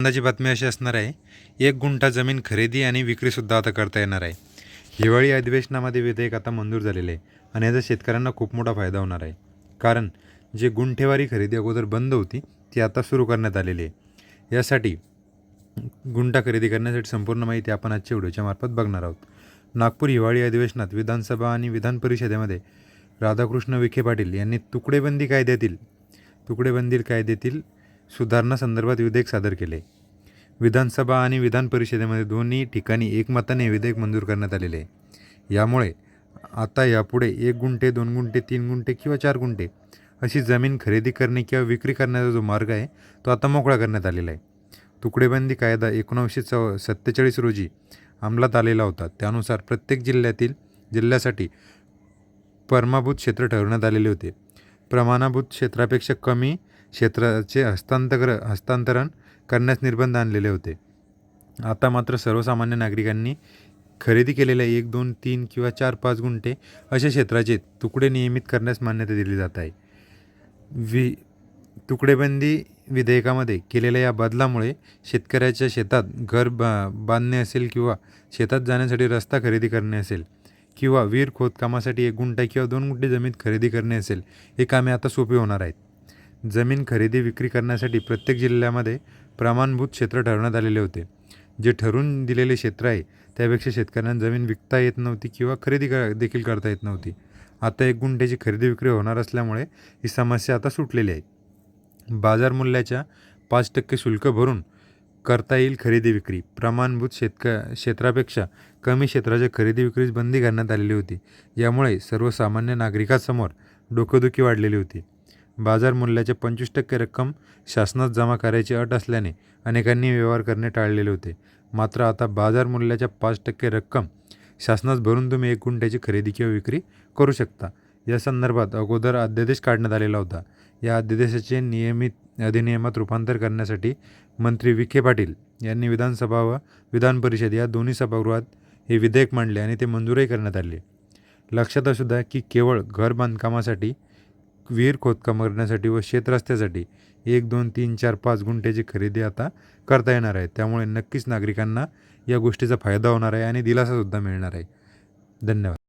अंदाजी बातमी अशी असणार आहे एक गुंठा जमीन खरेदी आणि विक्रीसुद्धा आता करता येणार आहे. हिवाळी अधिवेशनामध्ये विधेयक आता मंजूर झालेले आहे आणि याचा शेतकऱ्यांना खूप मोठा फायदा होणार आहे. कारण जे गुंठेवारी खरेदी अगोदर बंद होती ती आता सुरू करण्यात आलेली आहे. यासाठी गुंठा खरेदी करण्यासाठी संपूर्ण माहिती आपण आजच्या व्हिडिओच्या मार्फत बघणार आहोत. नागपूर हिवाळी अधिवेशनात विधानसभा आणि विधान परिषदेमध्ये राधाकृष्ण विखे पाटील यांनी तुकडेबंदी कायद्यातील तुकडेबंदी कायद्यातील सुधारणा संदर्भात विधेयक सादर केले. विधानसभा आणि विधान परिषदेमध्ये दोन्ही ठिकाणी एकमताने विधेयक मंजूर करण्यात आलेले. आहे यामुळे आता यापुढे एक गुंठे दोन गुंठे तीन गुंठे किंवा चार गुंठे अशी जमीन खरेदी करणे किंवा विक्री करण्याचा जो मार्ग आहे तो आता मोकळा करण्यात आलेला आहे. तुकडेबंदी कायदा एकोणावीसशे चौ सत्तेचाळीस रोजी अंमलात आलेला होता. त्यानुसार प्रत्येक जिल्ह्यातील जिल्ह्यासाठी परमाभूत क्षेत्र ठरवण्यात आलेले होते. प्रमाणाभूत क्षेत्रापेक्षा कमी क्षेत्राचे हस्तांतर हस्तांतरण करण्यास निर्बंध आणलेले होते. आता मात्र सर्वसामान्य नागरिकांनी खरेदी केलेल्या एक दोन तीन किंवा चार पाच गुंठे अशा क्षेत्राचे तुकडे नियमित करण्यास मान्यता दिली जात आहे. वि तुकडेबंदी विधेयकामध्ये केलेल्या या बदलामुळे शेतकऱ्याच्या शेतात घर बा बांधणे असेल किंवा शेतात जाण्यासाठी रस्ता खरेदी करणे असेल किंवा विहीर खोदकामासाठी एक गुंठा किंवा दोन गुंठे जमीन खरेदी करणे असेल हे कामे आता सोपी होणार आहेत. जमीन खरेदी विक्री करण्यासाठी प्रत्येक जिल्ह्यामध्ये प्रमाणभूत क्षेत्र ठरवण्यात आलेले होते. जे ठरवून दिलेले क्षेत्र आहे त्यापेक्षा शेतकऱ्यांना जमीन विकता येत नव्हती किंवा खरेदी कर देखील करता येत नव्हती. आता एक गुंठ्याची खरेदी विक्री होणार असल्यामुळे ही समस्या आता सुटलेली आहे. बाजार मूल्याच्या पाच टक्के शुल्क भरून करता येईल खरेदी विक्री. प्रमाणभूत शेतक क्षेत्रापेक्षा कमी क्षेत्राच्या खरेदी विक्रीस बंदी घालण्यात आलेली होती. यामुळे सर्वसामान्य नागरिकांसमोर डोकेदुखी वाढलेली होती. बाजार मूल्याच्या पंचवीस टक्के रक्कम शासनात जमा करायची अट असल्याने अनेकांनी व्यवहार करणे टाळलेले होते. मात्र आता बाजार मूल्याच्या पाच टक्के रक्कम शासनास भरून तुम्ही एक गुंठ्याची खरेदी किंवा विक्री करू शकता. या संदर्भात अगोदर अध्यादेश काढण्यात आलेला होता. या अध्यादेशाचे नियमित अधिनियमात रूपांतर करण्यासाठी मंत्री विखे पाटील यांनी विधानसभा व विधान परिषद या दोन्ही सभागृहात हे विधेयक मांडले आणि ते मंजूरही करण्यात आले. लक्षात असू द्या की केवळ घर बांधकामासाठी विहीर खोदकाम करण्यासाठी व शेतरस्त्यासाठी एक दोन तीन चार पाच गुंठ्याची खरेदी आता करता येणार आहे. त्यामुळे नक्कीच नागरिकांना या गोष्टीचा फायदा होणार आहे आणि दिलासासुद्धा मिळणार आहे. धन्यवाद.